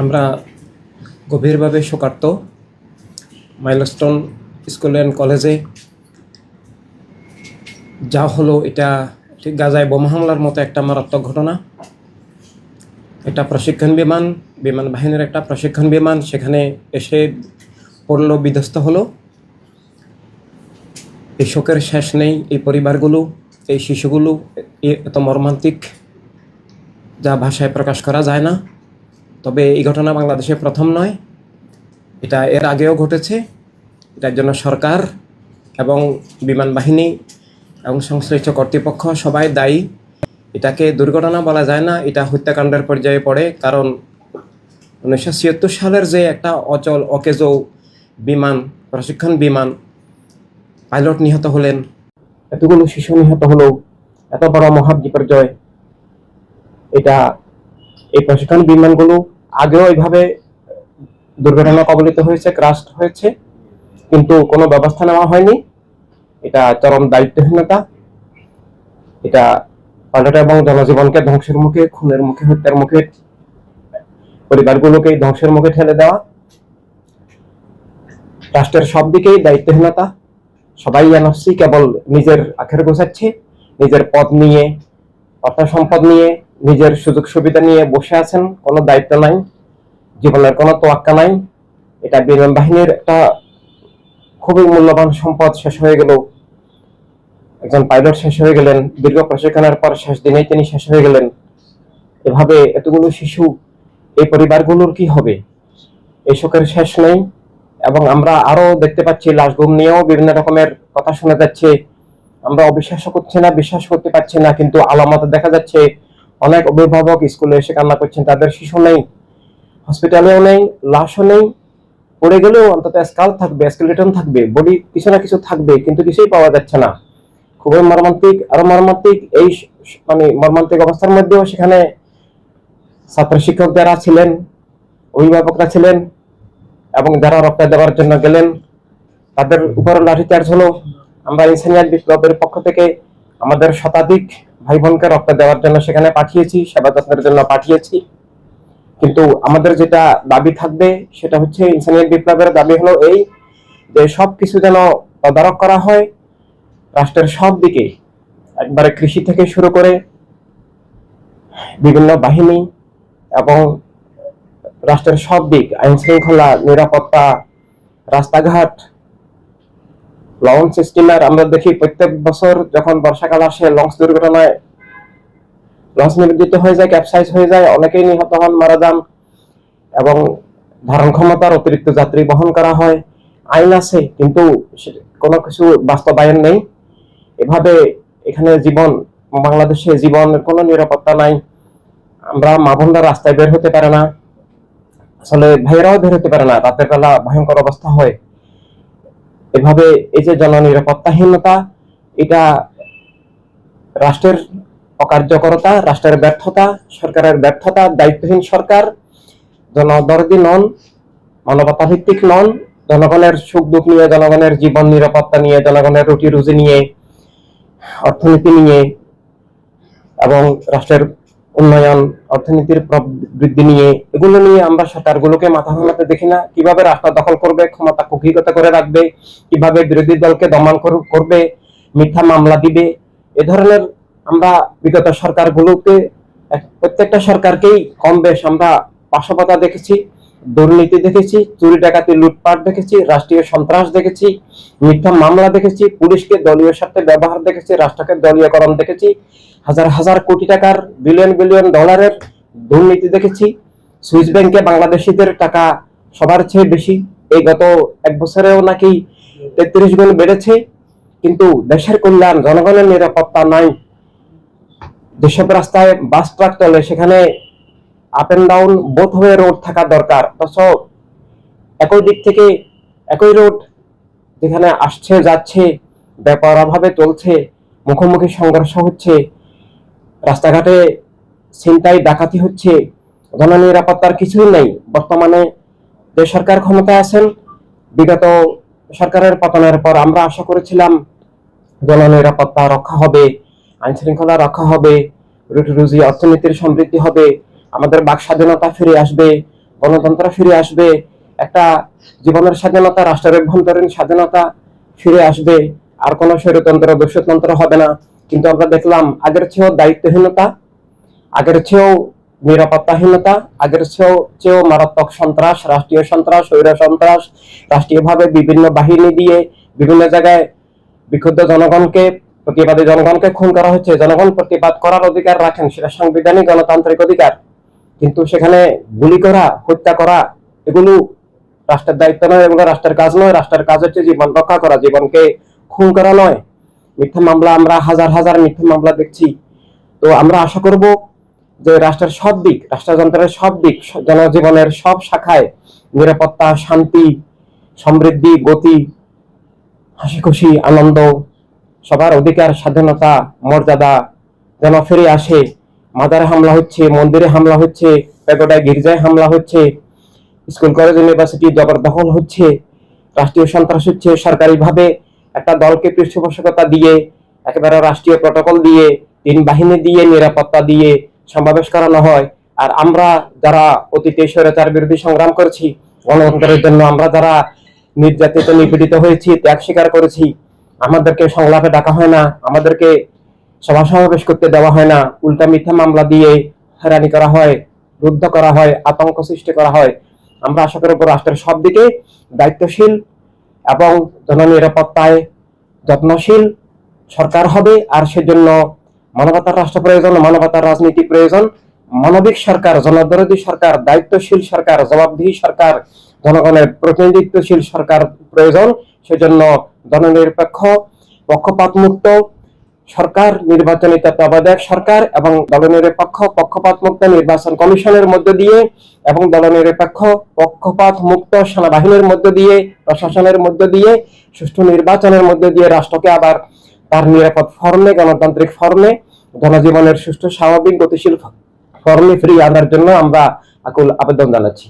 আমরা গভীরভাবে শোকার্ত milestone school and কলেজে। যা হলো এটা ঠিক গাজায় বোমা হামলার মতো একটা মারাত্মক ঘটনা। একটা প্রশিক্ষণ বিমান বিমান বাহিনীর একটা প্রশিক্ষণ বিমান, সেখানে এসে পড়ল, বিধ্বস্ত হলো। এই শোকের শেষ নেই এই পরিবারগুলো, এই শিশুগুলো এত মর্মান্তিক যা ভাষায় প্রকাশ করা যায় না। তবে এই ঘটনা বাংলাদেশে প্রথম নয়। এটা এর আগেও ঘটেছে। এটার জন্য সরকার এবং বিমান বাহিনী এবং সংশ্লিষ্ট কর্তৃপক্ষ সবাই দায়ী। এটাকে দুর্ঘটনা বলা যায় না, এটা হত্যাকাণ্ডের পর্যায়ে পড়ে। কারণ উনিশশো ছিয়াত্তর সালের যে একটা অচল, অকেজো বিমান, প্রশিক্ষণ বিমান পাইলট নিহত হলেন। এতগুলো শিশু নিহত হলো, এত বড় মহা বিপর্যয়। এটা এই প্রশিক্ষণ বিমানগুলো আগেও এইভাবে দুর্ঘটনা কবলিত হয়েছে ক্রাস্ট হয়েছে, কিন্তু কোনো ব্যবস্থা নেওয়া হয়নি। এটা চরম দায়িত্বহীনতা। এটা পাইলট এবং জনজীবনকে ধ্বংসের মুখে, খুনের মুখে, হত্যার মুখে পরিবারগুলোকে ধ্বংসের মুখে ঠেলে দেওয়া। রাষ্ট্রের সব দিকেই দায়িত্বহীনতা। সবাই এনএফসি কেবল নিজের আখের গোছাচ্ছে, নিজের পদ নিয়ে, অর্থ সম্পদ নিয়ে নিজের সুযোগ সুবিধা নিয়ে বসে আছেন, কোনো দায়িত্ব নাই, জীবনের কোনো তোয়াক্কা নাই। এটা বিমান বাহিনীর একটা খুবই মূল্যবান সম্পদ শেষ হয়ে গেল। একজন পাইলট শেষ হয়ে গেলেন, দীর্ঘ প্রশিক্ষণের পর শেষ দিনেই তিনি শেষ হয়ে গেলেন। এভাবে এতগুলো শিশু, এই পরিবারগুলোর কি হবে? এই শোকের শেষ নেই, এবং আমরা আরও দেখতে পাচ্ছি লাশ গুম নিয়েও বিভিন্ন রকমের কথা শোনা যাচ্ছে। আমরা অবিশ্বাস করছি না, বিশ্বাস করতে পারছি না, কিন্তু আলামত দেখা যাচ্ছে অনেক অভিভাবক স্কুলে এসে কান্না করছেন, তাদের শিশু নেই, হসপিটালেও নেই, লাশও নেই, পড়ে গেলেও অন্তত স্কাল থাকবে, স্কেলেটন থাকবে, বডি কিছু না কিছু থাকবে, কিন্তু কিছুই পাওয়া যাচ্ছে না। খুবই মর্মান্তিক, আরও মর্মান্তিক এই মানে মর্মান্তিক অবস্থার মধ্যেও সেখানে ছাত্র শিক্ষক যারা ছিলেন, অভিভাবকরা ছিলেন, এবং যারা রক্ত দেওয়ার জন্য গেলেন, তাদের উপর লাঠিচার্জ হলো। আমরা ইনসানিয়াত বিপ্লবের পক্ষ থেকে আমাদের শতাধিক ভাই বোনকে রক্ত দেওয়ার জন্য সেখানে পাঠিয়েছি, সেবা যত্নের জন্য পাঠিয়েছি। কিন্তু আমাদের যেটা দাবি থাকবে, সেটা হচ্ছে ইনসানিয়াত বিপ্লবের দাবি হলো এই যে সব কিছু যেন তদারক করা হয়, রাষ্ট্রের সব দিকে একবারে কৃষি থেকে শুরু করে বিভিন্ন বাহিনী এবং রাষ্ট্রের সব দিক আইন শৃঙ্খলা নিরাপত্তা, রাস্তাঘাট লঞ্চ স্টিমার আমরা দেখি প্রত্যেক বছর যখন বর্ষাকাল আসে, লঞ্চ দুর্ঘটনায় লঞ্চ নিবেদিত হয়ে যায় ক্যাপসাইজ হয়ে যায়, অনেকেই নিহত হন, মারা যান এবং ধারণ ক্ষমতার অতিরিক্ত যাত্রী বহন করা হয়। আইন আছে, কিন্তু কোনো কিছু বাস্তবায়ন নেই। এভাবে এখানে জীবন, বাংলাদেশে জীবনের কোনো নিরাপত্তা নাই। আমরা মা বোনরা রাস্তায় বের হতে পারে না। আসলে ভাইয়েরাও বের হতে পারে না। রাতের বেলা ভয়ঙ্কর অবস্থা হয়। এভাবে এই যে জননিরাপত্তাহীনতা এটা রাষ্ট্রের অকার্যকরতা, রাষ্ট্রের ব্যর্থতা, সরকারের ব্যর্থতা, দায়িত্বহীন সরকার, জনদরদি নন মানবতা ভিত্তিক নন, জনগণের সুখ দুঃখ নিয়ে, জনগণের জীবন নিরাপত্তা নিয়ে, জনগণের রুটি রুজি নিয়ে, অর্থনীতি নিয়ে এবং রাষ্ট্রের উন্নয়ন, অর্থনীতির বৃদ্ধি নিয়ে, এগুলো নিয়ে আমরা সরকারগুলোকে মাথা ঘামাতে দেখি না। কীভাবে রাস্তা দখল করবে, ক্ষমতা কুক্ষিগত করে রাখবে, কীভাবে বিরোধী দলকে দমন কর- করবে, মিথ্যা মামলা দিবে, এ ধরনের আমরা বিগত সরকারগুলোকে, এক- প্রত্যেকটা সরকারকেই কম বেশ আমরা পাশাপাতা দেখেছি। দুর্নীতি দেখেছি, চুরি ডাকাতি, লুটপাট দেখেছি, রাষ্ট্রীয় সন্ত্রাস দেখেছি, মিথ্যা মামলা দেখেছি, পুলিশকে দলীয় স্বার্থে ব্যবহার দেখেছি, রাষ্ট্রকে দলীয়করণ দেখেছি, হাজার হাজার কোটি টাকার বিলিয়ন বিলিয়ন ডলারের দুর্নীতি দেখেছি, সুইস ব্যাংকে বাংলাদেশিদের টাকা সবার চেয়ে বেশি, এই গত এক বছরেও নাকি তেত্রিশ গুণ বেড়েছে, কিন্তু দেশের কল্যাণ, জনগণের নিরাপত্তা নাই, যেসব রাস্তায় বাস ট্রাক চলে, সেখানে আপ এন্ড ডাউন বোথ হয়ে রোড থাকা দরকার। অথচ একই দিক থেকে একই রোড যেখানে আসছে, যাচ্ছে, ব্যাপার অভাবে চলছে, মুখোমুখি সংঘর্ষ হচ্ছে, রাস্তাঘাটে ছিনতাই, ডাকাতি হচ্ছে, জননিরাপত্তার কিছুই নেই। বর্তমানে যে সরকার ক্ষমতায় আছেন, বিগত সরকারের পতনের পর আমরা আশা করেছিলাম জননিরাপত্তা রক্ষা হবে আইন শৃঙ্খলা রক্ষা হবে রুটি রুজি অর্থনীতির সমৃদ্ধি হবে আমাদের বাক স্বাধীনতা ফিরে আসবে, গণতন্ত্র ফিরে আসবে, একটা জীবনের স্বাধীনতা, রাষ্ট্রের অভ্যন্তরীণ স্বাধীনতা ফিরে আসবে, আর কোনো স্বৈরতন্ত্র দস্যুতন্ত্র হবে না। কিন্তু আমরা দেখলাম আগের চেয়েও দায়িত্বহীনতা, আগের চেয়েও নিরাপত্তাহীনতা, আগের চেয়েও চেয়েও মারাত্মক সন্ত্রাস, রাষ্ট্রীয় সন্ত্রাস, স্বৈর সন্ত্রাস, রাষ্ট্রীয়ভাবে বিভিন্ন বাহিনী দিয়ে বিভিন্ন জায়গায় বিক্ষুব্ধ জনগণকে, প্রতিবাদী জনগণকে খুন করা হচ্ছে। জনগণ প্রতিবাদ করার অধিকার রাখেন, সেটা সাংবিধানিক গণতান্ত্রিক অধিকার। কিন্তু সেখানে গুলি করা, হত্যা করা, এগুলো রাষ্ট্রের দায়িত্ব নয় এগুলো রাষ্ট্রের কাজ নয়। রাষ্ট্রের কাজ হচ্ছে জীবন রক্ষা করা, জীবনকে খুন করা নয়। মিথ্যা মামলা আমরা হাজার হাজার মিথ্যা মামলা দেখছি। তো আমরা আশা করব যে রাষ্ট্রের সব দিক, রাষ্ট্রযন্ত্রের সব দিক, জনজীবনের সব শাখায় নিরাপত্তা, শান্তি, সমৃদ্ধি, গতি হাসি খুশি আনন্দ, সবার অধিকার, স্বাধীনতা, মর্যাদা যেন ফিরে আসে। মাজারে হামলা হচ্ছে, মন্দিরে হামলা হচ্ছে পেগোডায় গির্জায় হামলা হচ্ছে, স্কুল, কলেজ, ইউনিভার্সিটি জবরদখল হচ্ছে, রাষ্ট্রীয় সন্ত্রাস হচ্ছে, সরকারিভাবে একটা দলকে পৃষ্ঠপোষকতা দিয়ে, একেবারে রাষ্ট্রীয় প্রটোকল দিয়ে, তিন বাহিনী দিয়ে, নিরাপত্তা দিয়ে সমাবেশ করানো হয়। আর আমরা যারা অতীতে স্বৈরাচার বিরোধী সংগ্রাম করেছি, গণতন্ত্রের জন্য আমরা যারা নির্যাতিত, নিপীড়িত হয়েছি, ত্যাগ স্বীকার করেছি, আমাদেরকে সংলাপে ডাকা হয় না, আমাদেরকে সভা সমাবেশ করতে দেওয়া হয় না। উল্টা মিথ্যা মামলা দিয়ে হয়রানি করা হয়, রুদ্ধ করা হয়, আতঙ্ক সৃষ্টি করা হয়। আমরা আশা করব রাষ্ট্রের সব দিকে দায়িত্বশীল এবং জননিরাপত্তায় যত্নশীল সরকার হবে আর সেজন্য মানবতার রাষ্ট্র প্রয়োজন, মানবতার রাজনীতি প্রয়োজন। মানবিক সরকার, জনদরদী সরকার, দায়িত্বশীল সরকার, জবাবদিহি সরকার, জনগণের প্রতিনিধিত্বশীল সরকার প্রয়োজন। সেজন্য জননিরপেক্ষ পক্ষপাত মুক্ত সরকার, নির্বাচনী তত্ত্বাবধায়ক সরকার এবং দলনিরপেক্ষ পক্ষপাত মুক্ত নির্বাচন কমিশনের মধ্য দিয়ে এবং দলনিরপেক্ষ পক্ষপাত মুক্ত সেনাবাহিনীর মধ্য দিয়ে, প্রশাসনের মধ্য দিয়ে, সুষ্ঠু নির্বাচনের মধ্য দিয়ে রাষ্ট্রকে আবার তার নিরাপদ ফর্মে, গণতান্ত্রিক ফর্মে, জনজীবনের সুষ্ঠু, স্বাভাবিক, গতিশীল ফর্মে ফিরিয়ে আনার জন্য আমরা আকুল আবেদন জানাচ্ছি।